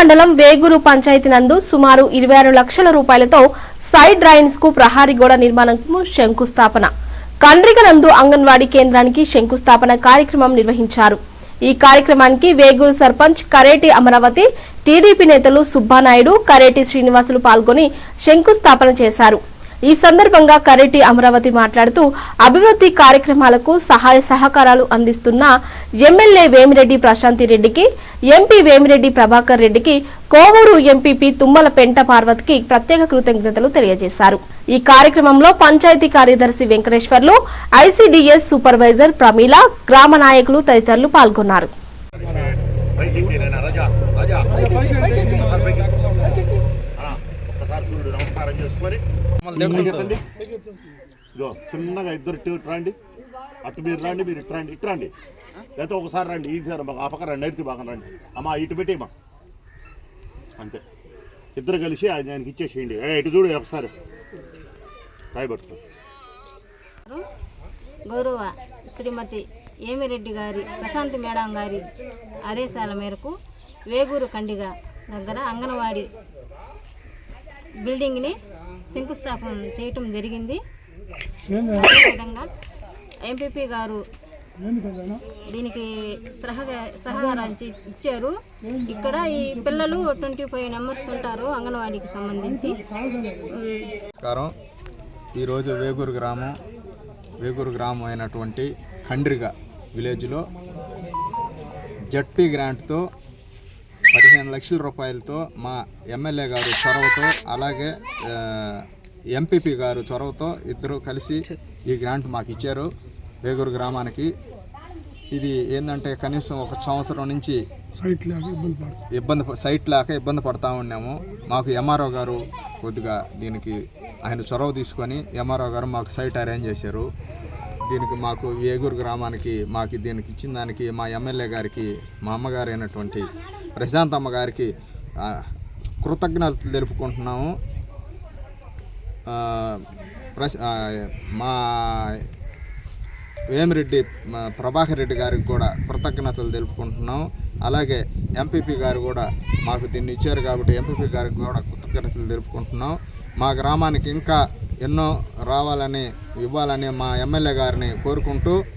మండలం వేగూరు పంచాయతీ నందు సుమారు ఇరవై ఆరు లక్షల రూపాయలతో సైడ్ డ్రైన్స్కు ప్రహారీ గోడ నిర్మాణంకు శంకుస్థాపన. కండ్రిక నందు అంగన్వాడీ కేంద్రానికి శంకుస్థాపన కార్యక్రమం నిర్వహించారు. ఈ కార్యక్రమానికి వేగూరు సర్పంచ్ కరేటి అమరావతి టీడీపీ నేతలు సుబ్బానాయుడు కరేటి శ్రీనివాసులు పాల్గొని శంకుస్థాపన చేశారు. ఈ సందర్భంగా కరెటి అమరావతి మాట్లాడుతూ అభివృద్ధి కార్యక్రమాలకు సహాయ సహకారాలు అందిస్తున్న ఎమ్మెల్యే వేమిరెడ్డి ప్రశాంతి రెడ్డికి ఎంపీ వేమిరెడ్డి ప్రభాకర్ రెడ్డికి కోవూరు ఎంపీపీ తుమ్మల పెంట పార్వతికి ప్రత్యేక కృతజ్ఞతలు తెలియజేశారు. ఈ కార్యక్రమంలో పంచాయతీ కార్యదర్శి వెంకటేశ్వర్లు ఐసీడీఎస్ సూపర్వైజర్ ప్రమీల గ్రామ నాయకులు తదితరులు పాల్గొన్నారు. చిన్నగా ఇద్దరు ఇటు ఇటు రండి. అటు మీరు రండి మీరు ఇటు రండి. ఇటు రండి. లేకపోతే ఒకసారి రండి ఈ సార్ ఆ పక్క రండి నైరుతి బాగా రండి. అమ్మా ఇటు పెట్టి అమ్మా అంతే. ఇద్దరు కలిసి ఆయన ఆయనకి ఇచ్చేసేయండి. ఏ ఇటు చూడు ఒకసారి. రాయబట్టు గౌరవ శ్రీమతి ఏమిరెడ్డి గారి ప్రశాంతి మేడం గారి ఆదేశాల మేరకు వేగూరు కండిగ దగ్గర అంగన్వాడీ బిల్డింగ్ని శంకుస్థాపన చేయటం జరిగింది. అదేవిధంగా ఎంపీపీ గారు దీనికి సహక సహకారం ఇచ్చి- ఇచ్చారు. ఇక్కడ ఈ పిల్లలు ట్వంటీ ఫైవ్ నెంబర్స్ ఉంటారు అంగన్వాడీకి సంబంధించి. నమస్కారం. ఈరోజు వేగూరు గ్రామం వేగూరు గ్రామం అయినటువంటి ఖండ్రిగ విలేజ్లో జడ్పీ గ్రాంట్తో పదిహేను లక్షల రూపాయలతో మా ఎమ్మెల్యే గారు చొరవతో అలాగే ఎంపీపీ గారు చొరవతో ఇద్దరు కలిసి ఈ గ్రాంట్ మాకు ఇచ్చారు వేగూరు గ్రామానికి. ఇది ఏంటంటే కనీసం ఒక సంవత్సరం నుంచి ఇబ్బంది ప- సైట్ లేక ఇబ్బంది పడతా ఉన్నాము. మాకు ఎంఆర్ఓ గారు కొద్దిగా దీనికి ఆయన చొరవ తీసుకొని ఎంఆర్ఓ గారు మాకు సైట్ అరేంజ్ చేశారు. దీనికి మాకు వేగూరు గ్రామానికి మాకు దీనికి ఇచ్చిన దానికి మా ఎమ్మెల్యే గారికి మా అమ్మగారు అయినటువంటి ప్రశాంత్ అమ్మ గారికి కృతజ్ఞతలు తెలుపుకుంటున్నాము. ప్రశ్ మా వేమిరెడ్డి ప్రభాకర్ రెడ్డి గారికి కూడా కృతజ్ఞతలు తెలుపుకుంటున్నాం అలాగే ఎంపీపీ గారు కూడా మాకు దీన్ని ఇచ్చారు కాబట్టి ఎంపీపీ గారికి కూడా కృతజ్ఞతలు తెలుపుకుంటున్నాం మా గ్రామానికి ఇంకా ఎన్నో రావాలని ఇవ్వాలని మా ఎమ్మెల్యే గారిని కోరుకుంటూ